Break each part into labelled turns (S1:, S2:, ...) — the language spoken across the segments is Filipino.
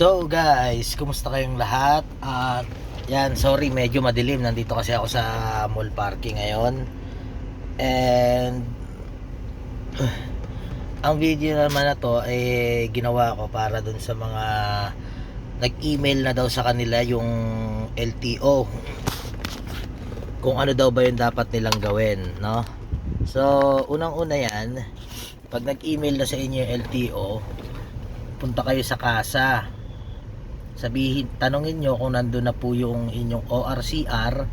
S1: So guys, kumusta kayong lahat? At yan, sorry medyo madilim. Nandito kasi ako sa mall parking ngayon. And ang video naman na to ay ginawa ko para dun sa mga nag-email na daw sa kanila yung LTO kung ano daw ba yung dapat nilang gawin, no? So, unang-una yan, pag nag-email na sa inyo yung LTO, punta kayo sa kasa. Sabihin, tanongin nyo kung nandun na po yung inyong ORCR.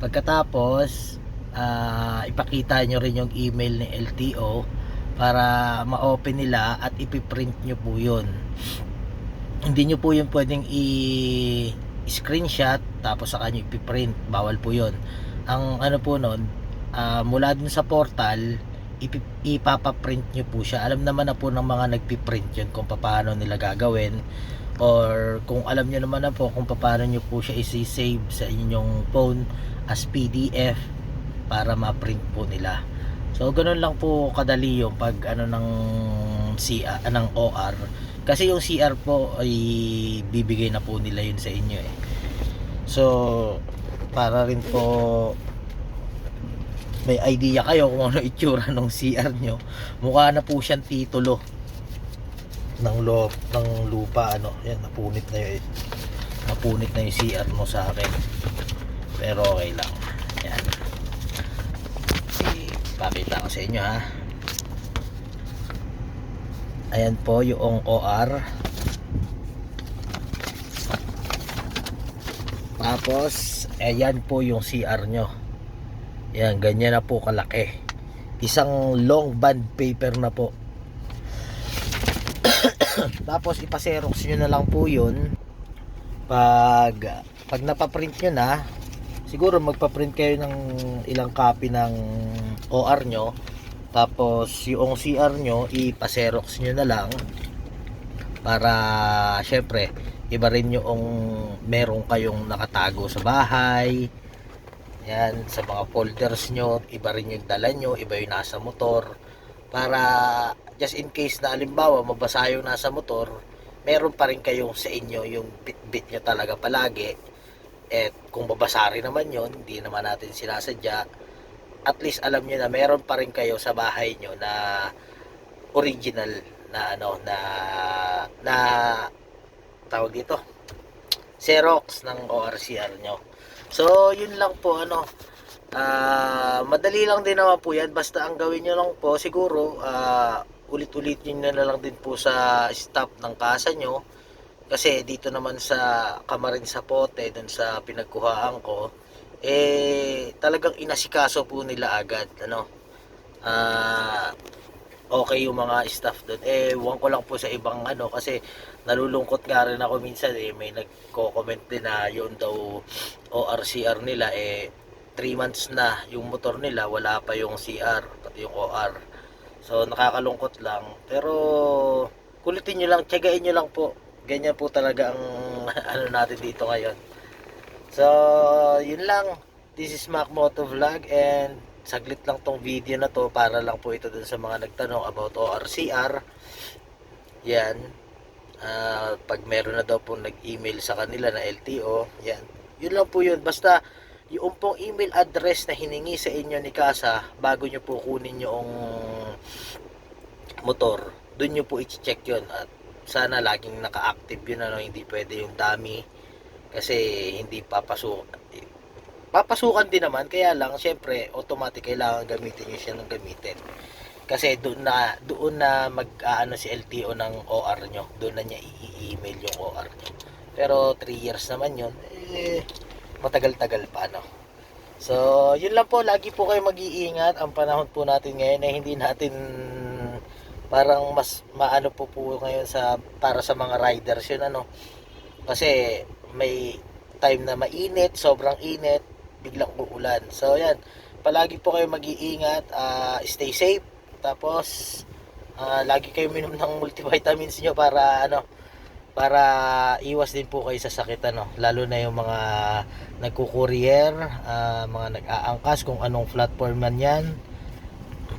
S1: Pagkatapos, ah, ipakita nyo rin yung email ni LTO para ma-open nila at ipiprint nyo po yun. Hindi nyo po yung pwedeng i- screenshot tapos saka nyo ipiprint. Bawal po yun. Ang ano po nun, ah, mula dun sa portal, ipapaprint nyo po siya. Alam naman na po ng mga nagpiprint yun kung paano nila gagawin or kung alam nyo naman na po kung paano nyo po siya isi-save sa inyong phone as PDF para ma-print po nila. So ganun lang po kadali yung pag ano ng CR, ng OR. Kasi yung CR po ay bibigay na po nila yun sa inyo eh. So para rin po may idea kayo kung ano itsura ng CR nyo mukha na po siyang titulo ng loob ng lupa ano yan napunit na yun. Napunit na yung CR mo sa akin. Pero okay lang. Yan. Pakita ko sa inyo ha. Ayan po yung OR tapos ayan po yung CR nyo. Yan ganyan na po kalaki. Isang long band paper na po tapos ipaserox nyo na lang po yun. Pag pag napaprint nyo na siguro magpaprint kayo ng ilang copy ng OR nyo. Tapos yung CR nyo ipaserox nyo na lang. Para syempre iba rin yung meron kayong nakatago sa bahay. Yan sa mga folders nyo iba rin yung dala nyo iba yung nasa motor. Para just in case na alimbawa mabasa yung nasa motor meron pa rin kayong sa inyo yung bit-bit nyo talaga palagi. At kung babasa rin naman yon hindi naman natin sinasadya at least alam nyo na meron pa rin kayo sa bahay nyo na original na ano na na tawag dito Xerox ng ORCR nyo. So yun lang po ano Ah, madali lang din naman po yan. Basta ang gawin nyo lang po siguro ah, ulit-ulit nyo na lang din po sa stop ng kasa nyo. Kasi dito naman sa Kamarin sa Pote dun sa pinagkuhaan ko eh talagang inasikaso po nila agad ano. Ah okay yung mga staff doon eh huwag ko lang po sa ibang ano kasi nalulungkot nga rin ako minsan eh may nagko-comment din na yun daw ORCR nila eh 3 months na yung motor nila wala pa yung CR pati yung OR so nakakalungkot lang. Pero kulitin nyo lang tiyagain nyo lang po. Ganyan po talaga ang ano natin dito ngayon. So yun lang. This is Mac Moto Vlog and saglit lang tong video na to para lang po ito dun sa mga nagtanong about ORCR yan. Ah, pag meron na daw po nag-email sa kanila na LTO yan. Yun lang po yun. Basta yung pong email address na hiningi sa inyo ni Kasa bago nyo po kunin yung motor, doon nyo po i-check yun. At sana laging naka-active yun ano, hindi pwede yung dami kasi hindi papasok papasukan din naman. Kaya lang syempre automatic kailangan gamitin nyo siya ng gamitin. Kasi doon na doon na mag aano si LTO ng OR nyo. Doon na niya i-email yung OR nyo. Pero 3 years naman yun eh, matagal-tagal pa ano so yun lang po. Lagi po kayo mag-iingat. Ang panahon po natin ngayon ay hindi natin parang mas maano po po ngayon sa para sa mga riders yun ano? Kasi may time na mainit sobrang init biglang uulan. So yan. Palagi po kayo mag-iingat. Ah, stay safe. Tapos ah, lagi kayo minom ng multivitamins nyo para ano para iwas din po kayo sa sakit ano lalo na yung mga nagko-courier ah, mga nag-aangkas kung anong platform man yan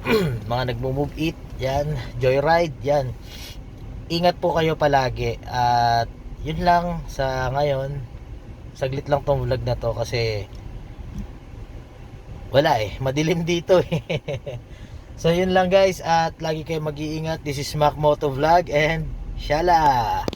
S1: mga nagmo-move it yan joyride yan ingat po kayo palagi at yun lang sa ngayon. Saglit lang tong vlog na to kasi wala eh, madilim dito eh. so yun lang guys at lagi kayo mag-iingat. This is Mac Moto Vlog and Shala!